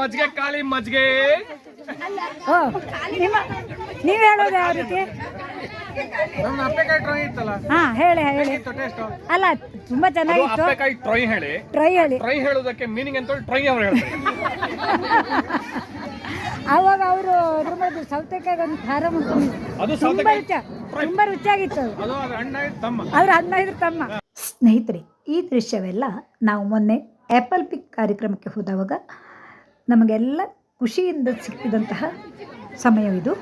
ಮಜ್ಗೆ ಕಾಳಿ ಮಜ್ಗೆ. ನೀವ್ ಹೇಳೋದು ಯಾವ ರೀತಿ? ನಮ್ಮ ಅಪ್ಪೆಕಾಯಿ ಟ್ರೈ ಇತ್ತಲ್ಲ? ಹಾ ಹೇಳಿ ಹೇಳಿ. ಟೇಸ್ಟ್ ಅಲ್ಲ ತುಂಬಾ ಚೆನ್ನಾಗಿತ್ತು. ಅಪ್ಪೆಕಾಯಿ ಟ್ರೈ ಹೇಳಿ. ಟ್ರೈ ಹೇಳಿ. ಟ್ರೈ ಹೇಳೋದಕ್ಕೆ ಮೀನಿಂಗ್ ಅಂತ ಟ್ರೈ ಅವ್ರು ಹೇಳ್ತಾರೆ. ಅವಾಗ ಅವರು ನೋಡ್ಬೋದು ಸೌತೆಕಾಯಿ ಒಂದು ಖಾರ ಅದು ತುಂಬಾ ರುಚಿ ತುಂಬಾ ರುಚಿಯಾಗಿತ್ತು ಅದು. ಅದು ಅದ್ರ ಅಣ್ಣ ತಮ್ಮ. ಆದ್ರೆ ಹದಿನೈದು ತಮ್ಮ. ಸ್ನೇಹಿತರೆ ಈ ದೃಶ್ಯವೆಲ್ಲ ನಾವು ಮೊನ್ನೆ ಆಪಲ್ ಪಿಕ್ ಕಾರ್ಯಕ್ರಮಕ್ಕೆ ಹೋದವಾಗ ನಮಗೆಲ್ಲ ಖುಷಿಯಿಂದ ಸಿಕ್ಕಿದಂತಹ ಸಮಯವಿದು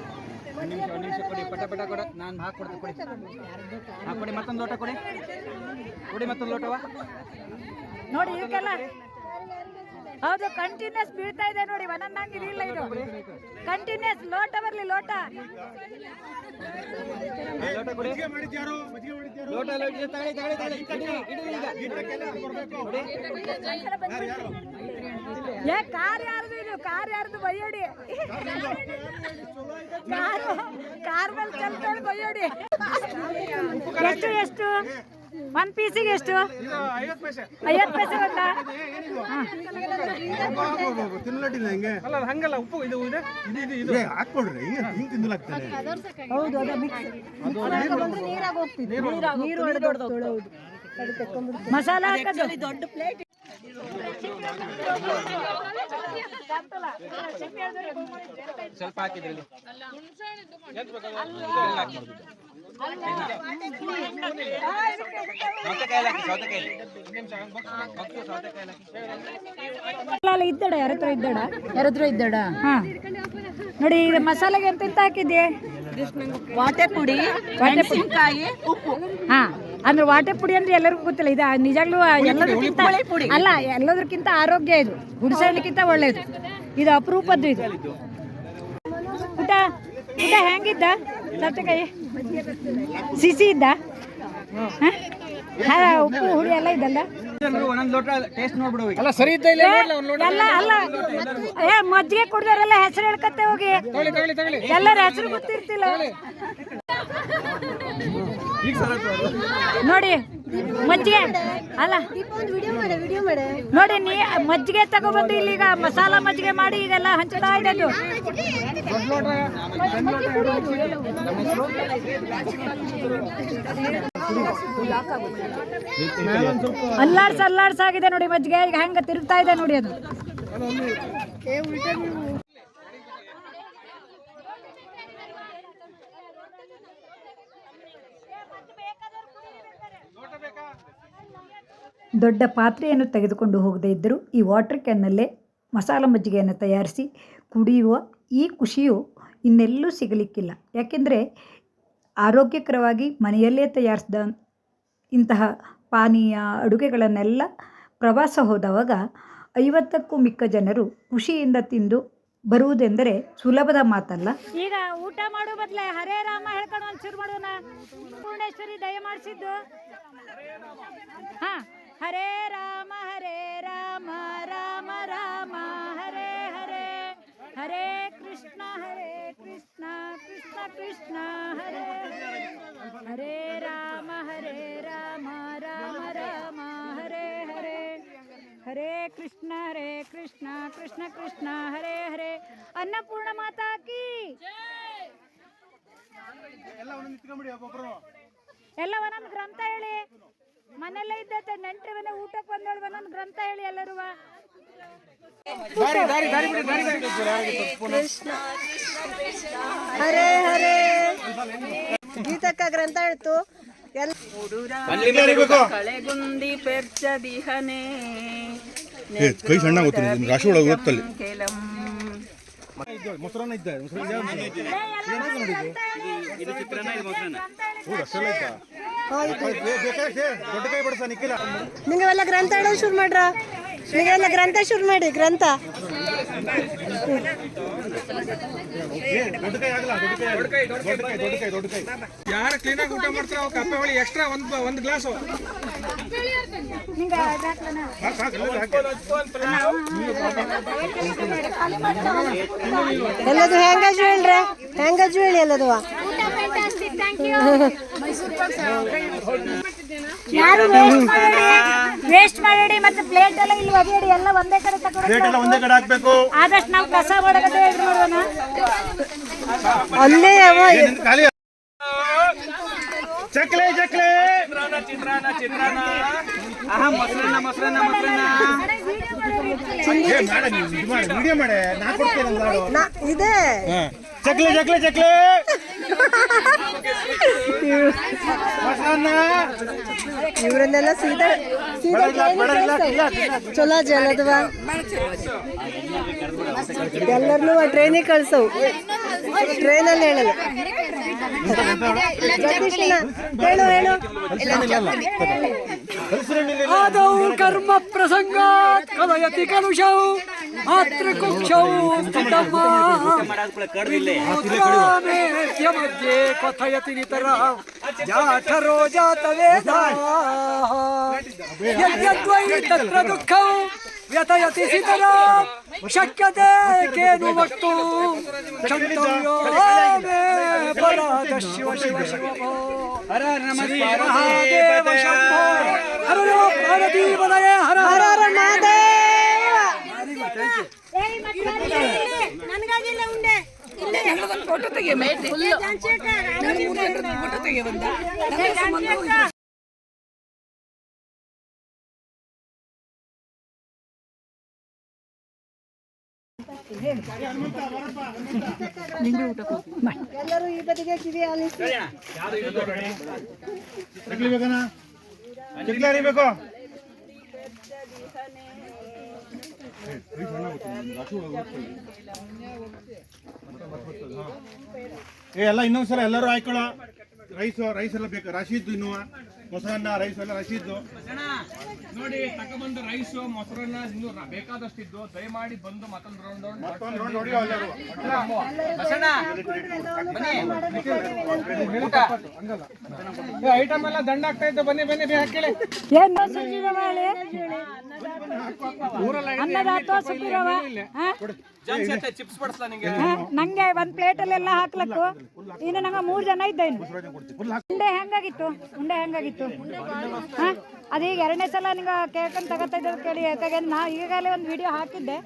ನೋಡಿ ಇದಕ್ಕೆಲ್ಲ ಹೌದು ಕಂಟಿನ್ಯೂಸ್ ಬೀಳ್ತಾ ಇದೆ ನೋಡಿ ಒಂದೊಂದಂಗೆ ಇದಿಲ್ಲ ಇದು ಕಂಟಿನ್ಯೂಸ್ ಲೋಟ ಬರಲಿ ಲೋಟ ಲೋಟ ಏ ಕಾರ್ ಯಾರ್ದು ಇದು? ಕಾರ್ ಯಾರ್ದು? ಬೈಯೋಡಿ. ಕಾರು ಕಾರ್ ಮೇಲೆ ಚಲ್ತೇಳಿ ಬೈಯೋಡಿ. ಎಷ್ಟು ಎಷ್ಟು? ಒಂದ್ ಪೀಸಿಗೆ ಎಷ್ಟು? ಐವತ್ತು ಪೈಸೆ ಒಂದ ಹಂಗಲ್ಲ ಉಪ್ಪು ಇದು ಹಾಕೊಡ್ರಿ ಹಿಂಗೆ ಹೌದು ಅದ ಮಿಕ್ಸ್ ನೀರು ಮಸಾಲ ಹಾಕೋದು. ದೊಡ್ಡ ಪ್ಲೇಟ್ ಸ್ವಲ್ಪ ಹಾಕಿದ್ರಿ ಇಲ್ಲಿ. ಸೌತೆಕಾಯಿ ಹಾಕಿ ಸೌತೆಕಾಯಿ ಮಕ್ಕಳು ಸೌತೆಕಾಯಿ ಹಾಕಿ ಅಲ್ಲ ಇದ್ದಡ ಯಾರ ಹತ್ರ ಇದ್ದಡ? ಯಾರತ್ರ ಇದ್ದಡ? ಹಾ. ನೋಡಿ ಈಗ ಮಸಾಲೆಗೆ ಅಂತ ಎಂತ ಹಾಕಿದ್ಯೆ ವಾಟೆ ಪುಡಿ. ಮೆಣಸಿನಕಾಯಿ ಉಪ್ಪು. ಹಾ. ಅಂದ್ರೆ ವಾಟೆ ಪುಡಿ ಅಂದ್ರೆ ಎಲ್ಲರಿಗೂ ಗೊತ್ತಿಲ್ಲ. ಇದು ನಿಜಾಗ್ಲೂ ಎಲ್ಲದಕ್ಕಿಂತ ಅಲ್ಲ ಎಲ್ಲದಕ್ಕಿಂತ ಆರೋಗ್ಯ ಇದು. ಗುಡಿಸಲಿಕ್ಕಿಂತ ಒಳ್ಳೇದು. ಇದು ಅಪರೂಪದ್ದು ಇದು. ಊಟ ಊಟ ಹೆಂಗಿದ್ದ? ಸೌತೆಕಾಯಿ? ಸಿಸಿ ಇದ್ದ? ಉಪ್ಪು ಹುಳಿ ಎಲ್ಲ ಇದ್ದಲ್ಲ ಒಂದೊಂದು ಲೋಟ ಟೇಸ್ಟ್ ನೋಡ್ಬಿಡು ಅಲ್ಲ ಸರಿ ಇದ್ದ ಇಲ್ಲ? ನೋಡ್ಲ ಒಂದು ಲೋಟ ಅಲ್ಲ ಏ ಮಜ್ಜಿಗೆ ಕುಡಿದವರೆಲ್ಲ ಹೆಸರು ಹೇಳ್ಕತ್ತೆ ಹೋಗಿ. ಎಲ್ಲರ ಹೆಸರು ಗೊತ್ತಿರ್ತಿಲ್ಲ. ನೋಡಿ, ಮಜ್ಜಿಗೆ, ಅಲ್ಲ. ನೋಡಿ, ನೀ ಮಜ್ಜಿಗೆ ತಗೊಬಂದು ಇಲ್ಲಿಗ ಮಸಾಲ ಮಜ್ಜಿಗೆ ಮಾಡಿ ಈಗೆಲ್ಲ ಹಂಚ್ತಾ ಇದೆ ಅಲ್ಲಾಡ್ಸ ಆಗಿದೆ ನೋಡಿ ಮಜ್ಜಿಗೆ. ಈಗ ಹೆಂಗ ತಿರುಗ್ತಾ ಇದೆ ನೋಡಿ ಅದು. ದೊಡ್ಡ ಪಾತ್ರೆಯನ್ನು ತೆಗೆದುಕೊಂಡು ಹೋಗದೇ ಇದ್ದರೂ ಈ ವಾಟರ್ ಕ್ಯಾನ್ನಲ್ಲೇ ಮಸಾಲ ಮಜ್ಜಿಗೆಯನ್ನು ತಯಾರಿಸಿ ಕುಡಿಯುವ ಈ ಖುಷಿಯು ಇನ್ನೆಲ್ಲೂ ಸಿಗಲಿಕ್ಕಿಲ್ಲ. ಯಾಕೆಂದರೆ ಆರೋಗ್ಯಕರವಾಗಿ ಮನೆಯಲ್ಲೇ ತಯಾರಿಸಿದ ಇಂತಹ ಪಾನೀಯ ಅಡುಗೆಗಳನ್ನೆಲ್ಲ ಪ್ರವಾಸ ಹೋದವಾಗ ಐವತ್ತಕ್ಕೂ ಮಿಕ್ಕ ಜನರು ಖುಷಿಯಿಂದ ತಿಂದು ಬರುವುದೆಂದರೆ ಸುಲಭದ ಮಾತಲ್ಲ. ಈಗ ಊಟ ಮಾಡೋ ಬದಲ ಹರೇ ರಾಮ ಹೇಳ್ಕೊಂಡು ಒಂದು ಶುರು ಮಾಡೋಣ. ಪೂರ್ಣೇಶ್ವರಿ ದಯ ಮಾಡಿಸಿದ್ದು ಹಾ. ಹರೇ ರಾಮ ಹರೇ ರಾಮ ರಾಮ ರಾಮ ಹರೇ ಹರೇ. ಹರೇ ಕೃಷ್ಣ ಹರೇ ಕೃಷ್ಣ ಕೃಷ್ಣ ಕೃಷ್ಣ ಹರೇ. ಹರೇ ರಾಮ ಹರೇ ರಾಮ ರಾಮ ರಾಮ ಹರೇ ಹರೇ. ಹರೇ ಕೃಷ್ಣ ಹರೇ ಕೃಷ್ಣ ಕೃಷ್ಣ ಕೃಷ್ಣ ಹರೇ ಹರೇ. ಅನ್ನಪೂರ್ಣ ಮಾತಾ ಕೀ. ಎಲ್ಲ ಒಂದೊಂದು ಗ್ರಂಥ ಹೇಳಿ. ಮನೆಯಲ್ಲೇ ಇದ್ದ ನೆಂಟ್ರಿವನ ಊಟಕ್ಕೆ ಬಂದೋಳು ಒಂದೊಂದು ಗ್ರಂಥ ಹೇಳಿ ಎಲ್ಲರೂ ಹರೇ ಹರೇ. ಗೀತಕ್ಕ ಗ್ರಂಥ ಹೇಳ್ತು. ಎಲ್ಲ ಕಳೆಗುಂದಿ ಪೆರ್ಚ ದಿಹನೆ. ಕೈ ಸಣ್ಣ ಗೊತ್ತಿಲ್ಲ ರಾಶಿ ಒಳಗೆ ಗೊತ್ತಲ್ಲಿ. ಕೆಲಂ ಮೊಸರನ್ನ ಇದ್ದ ಮೊಸರನ್ನ ಬೇಕಾದ್ರೆ ದೊಡ್ಡ ಕೈ ಬಡಿಸ ನಿಕ್ಕಿಲ್ಲ ನಿಂಗೆಲ್ಲ ಗ್ರಂಥ ಹೇಳೋದು ಶುರು ಮಾಡ್ರ? ನಿಮಗೆಲ್ಲ ಗ್ರಂಥ ಶುರು ಮಾಡಿ ಗ್ರಂಥ. ಏ, ದೊಡ್ಡ ಕೈ ಆಗಲ್ಲ ದೊಡ್ಡ ಕೈ ದೊಡ್ಡ ಕೈ ದೊಡ್ಡ ಕೈ ದೊಡ್ಡ ಕೈ. ಯಾರು ಕ್ಲೀನಾಗಿ ಊಟ ಮಾಡ್ತಾರ ಕಪ್ಪೆ ಹೊಳಿ ಎಕ್ಸ್ಟ್ರಾ ಒಂದು ಒಂದು ಗ್ಲಾಸು. ಎಲ್ಲದು ಹೆಂಗಜು ಹೇಳ್ರ ಹೆಂಗಜು ಹೇಳಿ ಎಲ್ಲದು ಯಾರು ವೇಸ್ಟ್ ಮಾಡಿ ವೇಸ್ಟ್ ಮಾಡಬೇಡಿ ಮತ್ತೆ ಪ್ಲೇಟ್ ಎಲ್ಲ ಇಲ್ಲಿ ಒಗೆಯಡಿ ಎಲ್ಲ ಒಂದೇ ಕಡೆ ತಗೊಂಡು ಒಂದೇ ಕಡೆ ಹಾಕ್ಬೇಕು. ಆದಷ್ಟು ನಾವು ಕಸ ಮಾಡಕತ್ತೆ ಇದು ನೋಡೋಣ. ಅಲ್ಲೇ ಅವ. ಚಕ್ಲೆ ಚಕ್ಲೆ. ಆಹಾ ಮೊಸರನ್ನ ಮೊಸರನ್ನ ಮೊಸರನ್ನ. ಏ ಮಾಡ ನೀವು ಇದು ಮಾಡಿ ವಿಡಿಯೋ ಮಾಡೆ. ನಾ ಕೊಡ್ತೇನೆ ಒಂದು ಇದೆ. ಹಾ. ಚಕ್ಲೆ ಚಕ್ಲೆ ಚಕ್ಲೆ. ಇವರನ್ನೆಲ್ಲ ಸೀದಾ ಸೀದಾ. ಚಲೋ ಜಲದವ ಎಲ್ಲರನ್ನೂ ಟ್ರೈನಿಗೆ ಕಳ್ಸವು ಟ್ರೈನಲ್ಲಿ ಹೇಳಲ್ಲ. ಹೇಳು ಹೇಳು. ಕಲ್ಸಿರಣ್ಣಿಲ್ಲ ಆದೌ ಕರ್ಮ ಪ್ರಸಂಗ ಕಲಯತಿ ಕಲುಷೌ ಮಾತೃಕುಕ್ಷೌ ಸ್ಥಿತಮ್ಮ ವಿಮೂತ್ರಾಮೇತ್ಯ ಮಧ್ಯೆ ಕಥಯತಿ ನಿತರ ಜಾಠರೋ ಜಾತವೇದ ಯದ್ಯದ್ವೈ ತತ್ರ ದುಃಖೌ ವ್ಯಥಯತಿ ಸಿತರ ಶಕ್ಯತೆ ಕೇನು ವಕ್ತು ಕ್ಷಂತವ್ಯೋ ಮೇ ಪರಾಧ ಶಿವ ಶಿವ ಶಿವ ಭೋ. ಹರ ನಮ ಮಹಾದೇವ ಶಂಭೋ ಹರಯೋ ಪಾರ್ವತೀಪದಯೇ ಹರ ಹರ ಹರ ಮಹಾದೇವ ಎಲ್ಲರೂ ಈ ಬದಿಗೆ ಕಿವಿ ಆಲಿಸಿ ಚಕ್ಲಿ ಬೇಕನ ಚಕ್ಲಿ ಹರಿಬೇಕು ಏ ಎಲ್ಲ ಇನ್ನೊಂದ್ಸಲ ಎಲ್ಲರೂ ಹಾಕೊಳ್ಳೋ ರೈಸ್ ರೈಸ್ ಎಲ್ಲ ಬೇಕು. ರಶೀದ್ದು ಇನ್ನುವ ಮೊಸರನ್ನ ರೈಸ್ ಎಲ್ಲ ರಶೀದ್ದು ನೋಡಿ ತಗೊಬಂದು ರೈಸು ಮೊಸರನ್ನ ಇನ್ನು ಬೇಕಾದಷ್ಟು ಇದ್ದು ದಯಮಾಡಿ ಬಂದು ಮತ್ತೊಂದು ರೌಂಡ್ ಮತ್ತೊಂದು ರೌಂಡ್ ಹೊಡಿಯೋ ಎಲ್ಲರೂ ಐಟಮ್ ಎಲ್ಲ ದಂಡ ಆಗ್ತಾ ಇತ್ತು. ಬನ್ನಿ ಬನ್ನಿ ಬೇಗ ಹಾಕಿಳಿ ಚಿಪ್ಸ್ ಬಡಿಸ್ಲಾ ನಿಂಗೆ? ನಂಗೆ ಒಂದ್ ಪ್ಲೇಟ್ ಅಲ್ಲೆಲ್ಲ ಹಾಕ್ಲಕ್ಕು. ಇನ್ನು ನಂಗೆ ಮೂರ್ ಜನ ಇದ್ದೇನೆ. ಉಂಡೆ ಹೆಂಗಾಗಿತ್ತು? ಉಂಡೆ ಹೆಂಗಾಗಿತ್ತು? ಹಾ ಅದೀಗ ಎರಡನೇ ಸಲ ನಿಂಗೆ ಕೇಳ್ಕೊಂಡು ತಗೋತಾ ಇದ್ದ ಕೇಳಿ ಯಾಕಾಗೆ ನಾ ಈಗಾಗಲೇ ಒಂದು ವಿಡಿಯೋ ಹಾಕಿದ್ದೆ.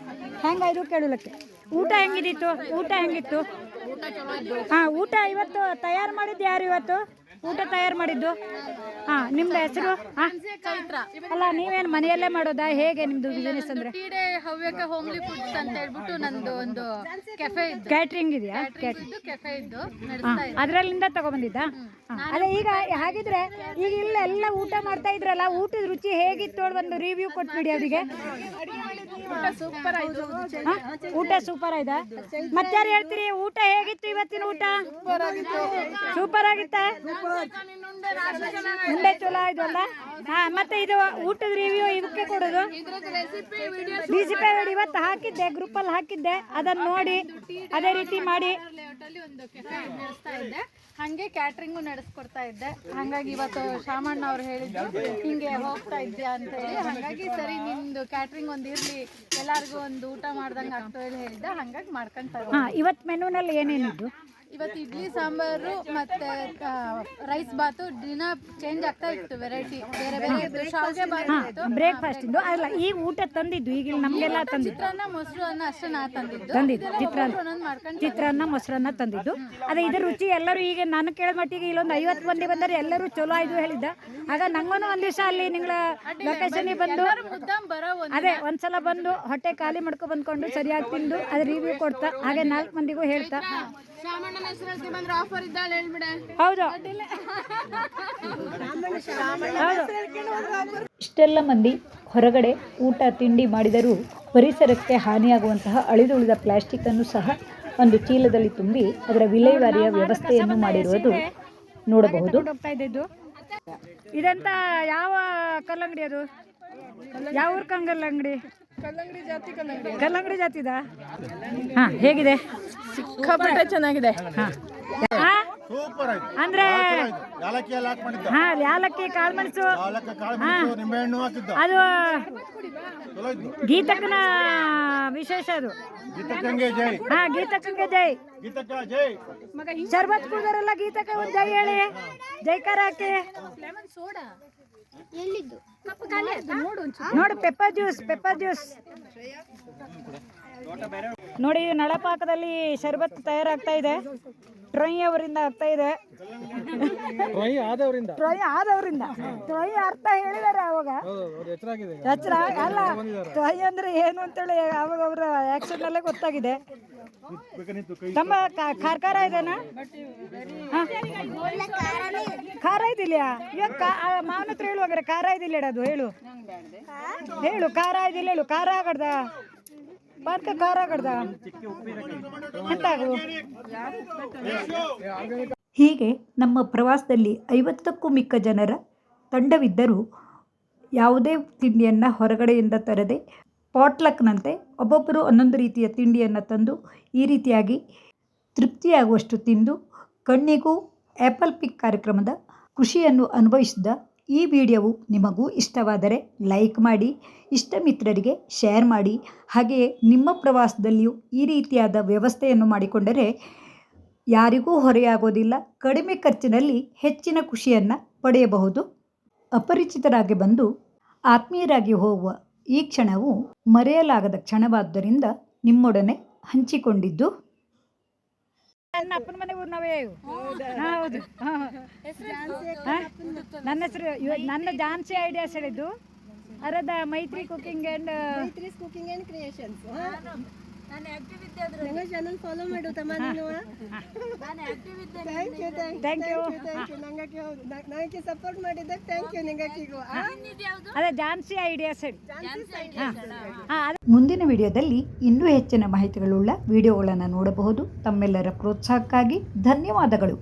ಹೆಂಗಾಯ್ದು ಕೇಳಲಕ್ಕೆ ಊಟ ಹೆಂಗಿದಿತ್ತು? ಊಟ ಹೆಂಗಿತ್ತು? ಹಾ ಊಟ ಇವತ್ತು ತಯಾರು ಮಾಡಿದ್ದು ಯಾರು ಇವತ್ತು? ಊಟ ತಯಾರು ಮಾಡಿದ್ದು? ಹಾ ನಿಮ್ದು ಹೆಸರು? ಚೈತ್ರ ಅಲ್ಲ ನೀವೇನು ಮನೆಯಲ್ಲೇ ಮಾಡೋದಾ? ಹೇಗೆ ನಿಮ್ದು ಬಿಸಿನೆಸ್ ಅಂದ್ರೆ? Tea day Havyaka homely foods ಅಂತ ಹೇಳ್ಬಿಟ್ಟು ನಂದು ಒಂದು ಕೆಫೆ ಕ್ಯಾಟ್ರಿಂಗ್ ಇದೆಯಾ? ಇದ್ದು ಕೆಫೆ ಇದ್ದು ನಡೆಸ್ತಾ ಇದ್ದೆ. ಅದರಲ್ಲಿಂದ ತಗೊಬಂದಿದ್ದ? ಅದೇ ಈಗ ಹಾಗಿದ್ರೆ ಈಗ ಇಲ್ಲ ಎಲ್ಲ ಊಟ ಮಾಡ್ತಾ ಇದ್ರಲ್ಲ ಊಟದ ರುಚಿ ಹೇಗಿತ್ತು ನೋಡಿ ಒಂದು ರಿವ್ಯೂ ಕೊಟ್ಬಿಡಿ ಅವರಿಗೆ. ಸೂಪರ್ ಆಯ್ತು. ಊಟ ಸೂಪರ್ ಆಯ್ತಾ? ಮತ್ತಾರು ಹೇಳ್ತೀರಿ ಊಟ ಹೇಗಿತ್ತು ಇವತ್ತಿನ ಊಟ? ಸೂಪರ್ ಆಗಿತ್ತ. ಉಂಡೆ ಚಲೋ ಆಯ್ತು ಅಲ್ಲ ಹಾ ಮತ್ತೆ ಇದು ಊಟದ ರಿವ್ಯೂ ಇದಕ್ಕೆ ಕೊಡೋದು. ರೆಸಿಪಿ ಇವತ್ತು ಹಾಕಿದ್ದೆ ಗ್ರೂಪಲ್ಲಿ ಹಾಕಿದ್ದೆ. ಅದನ್ನ ನೋಡಿ ಅದೇ ರೀತಿ ಮಾಡಿ. ಅಲ್ಲಿ ಒಂದು ಕೆಫೆ ನಡೆಸ್ತಾ ಇದ್ದೆ ಹಂಗೆ ಕ್ಯಾಟ್ರಿಂಗು ನಡೆಸ್ಕೊಡ್ತಾ ಇದ್ದೆ. ಹಂಗಾಗಿ ಇವತ್ತು ಶಾಮಣ್ಣ ಅವ್ರು ಹೇಳಿದ್ದು ಹಿಂಗೆ ಹೋಗ್ತಾ ಇದ್ದೆ ಅಂತ ಹೇಳಿ. ಹಂಗಾಗಿ ಸರಿ ನಿಮ್ದು ಕ್ಯಾಟ್ರಿಂಗ್ ಒಂದು ಇರ್ಲಿ ಎಲ್ಲಾರ್ಗು ಒಂದು ಊಟ ಮಾಡ್ದಂಗೆ ಆಗ್ತದೆ ಹೇಳಿದ್ದೆ. ಹಂಗಾಗಿ ಮಾಡ್ಕೊಂತ ಇವತ್ತು ಮೆನುನಲ್ಲಿ ಏನೇನಿದ್ದು? ಇವತ್ತು ಇಡ್ಲಿ ಸಾಂಬಾರು ಮತ್ತೆ ರೈಸ್ ಬಾತು ದಿನ ಚೇಂಜ್ ಆಗ್ತಾ ಇತ್ತು ವೆರೈಟಿ ಬೇರೆ ಬೇರೆ ಇತ್ತು. ಶಾವಿಗೆ ಬಾತು ಇತ್ತು. ಬ್ರೇಕ್ಫಾಸ್ಟ್ ಇಂದು. ಅಲ್ಲ ಈಗ ಊಟ ತಂದಿದ್ದು ಈಗ ನಮಗೆಲ್ಲ ತಂದಿದ್ದು. ಚಿತ್ರಾನ್ನ ಮೊಸರು ಅನ್ನ ಅಷ್ಟೇ ನಾ ತಂದಿದ್ದು. ತಂದಿದ್ದು. ಚಿತ್ರಾನ್ನ. ಒಂದೊಂದು ಮಾಡ್ಕೊಂಡು ಚಿತ್ರಾನ್ನ ಮೊಸರನ್ನ ತಂದಿದ್ದು. ಅದೇ ಇದ್ರ ರುಚಿ ಎಲ್ಲರೂ ಈಗ ನಾನು ಕೇಳಿದ ಮಟ್ಟಿಗೆ ಇಲ್ಲೊಂದು ಐವತ್ತು ಮಂದಿ ಬಂದರೆ ಎಲ್ಲರೂ ಚಲೋ ಆಯ್ತು ಹೇಳಿದ್ದ. ಆಗ ನಂಗೂ ಒಂದು ದಿವಸ ಅಲ್ಲಿ ನಿಮ್ಗಳ ಲೊಕೇಶನ್ ಬಂದು ಅದೇ ಒಂದ್ಸಲ ಬಂದು ಹೊಟ್ಟೆ ಖಾಲಿ ಮಾಡ್ಕೊ ಬಂದ್ಕೊಂಡು ಸರಿಯಾಗಿ ತಿಂದು ಅದ್ರ ರಿವ್ಯೂ ಕೊಡ್ತಾ. ಹಾಗೆ ನಾಲ್ಕು ಮಂದಿಗೂ ಹೇಳ್ತಾ. ಶಾಮಣ್ಣನ ಹೆಸರಲ್ಲಿ ಬಂದ್ರೆ ಆಫರ್ ಇದ್ದಾಳೆ ಹೇಳ್ಬಿಡೆ. ಹೌದು. ಇಷ್ಟೆಲ್ಲ ಮಂದಿ ಹೊರಗಡೆ ಊಟ ತಿಂಡಿ ಮಾಡಿದರೂ ಪರಿಸರಕ್ಕೆ ಹಾನಿಯಾಗುವಂತಹ ಅಳಿದುಳಿದ ಪ್ಲಾಸ್ಟಿಕ್ ಅನ್ನು ಸಹ ಒಂದು ಚೀಲದಲ್ಲಿ ತುಂಬಿ ಅದರ ವಿಲೇವಾರಿಯ ವ್ಯವಸ್ಥೆಯನ್ನು ಮಾಡಿರುವುದು ನೋಡಬಹುದು. ಇದಂತ ಯಾವ ಕಲ್ಲಂಗಡಿ ಅದು? ಯಾವ ಊರ್ ಕಲ್ಲಂಗಡಿ ಕಲ್ಲಂಗಡಿ. ಜಾತಿದ? ಹಾ ಹೇಗಿದೆ? ಸಿಕ್ಕಾಪಟ್ಟೆ ಚೆನ್ನಾಗಿದೆ. ಹಾ. ಸೂಪರ್ ಅಂದ್ರೆ. ಯಾಲಕ್ಕಿ ಎಲ್ಲ ಹಾ ಯಾಲಕ್ಕಿ ಕಾಳುಮೆಣಸು. ಯಾಲಕ್ಕ ಹಾಕಿದ್ದ. ಅದು ಗೀತಕ್ಕನ ವಿಶೇಷ ಅದು. ಗೀತಕ್ಕಂಗೆ ಜೈ. ಹಾ ಗೀತಕ್ಕಂಗೆ ಜೈ. ಗೀತಕ್ಕ ಜೈ. ಶರ್ಬತ್ ಕುಡಿದರೆಲ್ಲ ಗೀತಕ್ಕ ಒಂದು ಜೈ ಹೇಳಿ. ಜೈಕಾರ ಹಾಕಿ. ನೋಡಿ ಪೆಪ್ಪರ್ ಜ್ಯೂಸ್ ಪೆಪ್ಪರ್ ಜ್ಯೂಸ್. ನೋಡಿ ನಳಪಾಕದಲ್ಲಿ ಶರ್ಬತ್ ತಯಾರಾಗ್ತಾ ಇದೆ. ಟ್ರೈ ಅವರಿಂದ ಆಗ್ತಾ ಇದೆ. ಟ್ರೈ ಆದವರಿಂದ. ಟ್ರೈ ಆದವರಿಂದ. ಟ್ರೈ ಅರ್ಥ ಹೇಳಿದಾರೆ ಅವಾಗ. ಹೆಸರಾಗಿದೆ ಅಲ್ಲ ಟ್ರೈ ಅಂದ್ರೆ ಏನು ಅಂತೇಳಿ ಅವಾಗ ಅವರ ಆಕ್ಷನ್ ಅಲ್ಲೇ ಗೊತ್ತಾಗಿದೆ. ತಮ್ಮ ಖಾರ ಖಾರ ಇದೆನಾ? ಖಾರ ಇದಿಲ್ಲ ಮಾವನ ಹತ್ರ ಹೇಳು ಹಂಗಾರೆ ಖಾರ ಇದಿಲ್ಲ ಅದು? ಹೇಳು. ಹೇಳು, ಖಾರ ಇದಿಲ್ಲ ಹೇಳು? ಖಾರ ಆಗಡ್ದ? ಪಾರ್ಕ ಖಾರ ಆಗಡ್ದ? ಹೀಗೆ ನಮ್ಮ ಪ್ರವಾಸದಲ್ಲಿ ಐವತ್ತಕ್ಕೂ ಮಿಕ್ಕ ಜನರ ತಂಡವಿದ್ದರೂ ಯಾವುದೇ ತಿಂಡಿಯನ್ನು ಹೊರಗಡೆಯಿಂದ ತರದೆ ಪಾಟ್ಲಕ್ನಂತೆ ಒಬ್ಬೊಬ್ಬರು ಒಂದೊಂದು ರೀತಿಯ ತಿಂಡಿಯನ್ನು ತಂದು ಈ ರೀತಿಯಾಗಿ ತೃಪ್ತಿಯಾಗುವಷ್ಟು ತಿಂದು ಕಣ್ಣಿಗೂ ಆ್ಯಪಲ್ ಪಿಕ್ ಕಾರ್ಯಕ್ರಮದ ಖುಷಿಯನ್ನು ಅನುಭವಿಸಿದ ಈ ವಿಡಿಯೋವು ನಿಮಗೂ ಇಷ್ಟವಾದರೆ ಲೈಕ್ ಮಾಡಿ ಇಷ್ಟ ಮಿತ್ರರಿಗೆ ಶೇರ್ ಮಾಡಿ, ಹಾಗೆಯೇ ನಿಮ್ಮ ಪ್ರವಾಸದಲ್ಲಿಯೂ ಈ ರೀತಿಯಾದ ವ್ಯವಸ್ಥೆಯನ್ನು ಮಾಡಿಕೊಂಡರೆ ಯಾರಿಗೂ ಹೊರೆಯಾಗೋದಿಲ್ಲ, ಕಡಿಮೆ ಖರ್ಚಿನಲ್ಲಿ ಹೆಚ್ಚಿನ ಖುಷಿಯನ್ನು ಪಡೆಯಬಹುದು. ಅಪರಿಚಿತರಾಗಿ ಬಂದು ಆತ್ಮೀಯರಾಗಿ ಹೋಗುವ ಈ ಕ್ಷಣವು ಮರೆಯಲಾಗದ ಕ್ಷಣವಾದ್ದರಿಂದ ನಿಮ್ಮೊಡನೆ ಹಂಚಿಕೊಂಡಿದ್ದು. ನನ್ನ ಅಪ್ಪನ ಮನೆ ಊರು ನಾವೇ ಹೌದು? ನನ್ನ ಹೆಸರು ಇವ- ನನ್ನ ಜಾನ್ಸಿ ಐಡಿಯಾಸ್ ಹೇಳಿದ್ದು. ಅರದ Maitri cooking and cooking and creations ನಂಗೆ ಚಾನಲ್ ಫಾಲೋ ಮಾಡು ತಮ್ಮ ನೀನು thank you Thank you. Thank you ನಂಗಕ್ಕೆ ಹೌದು. ನನಗೆ ಸಪೋರ್ಟ್ ಮಾಡಿದ್ದಕ್ಕೆ ಥ್ಯಾಂಕ್ ಯು ನಿಂಗಕ್ಕಿಗೂ ಅದೇ ಜಾನ್ಸಿ ಐಡಿಯಾಸ್ ಮುಂದಿನ ವಿಡಿಯೋದಲ್ಲಿ ಇನ್ನೂ ಹೆಚ್ಚಿನ ಮಾಹಿತಿಗಳುಳ್ಳ ವಿಡಿಯೋಗಳನ್ನು ನೋಡಬಹುದು. ತಮ್ಮೆಲ್ಲರ ಪ್ರೋತ್ಸಾಹಕ್ಕಾಗಿ ಧನ್ಯವಾದಗಳು.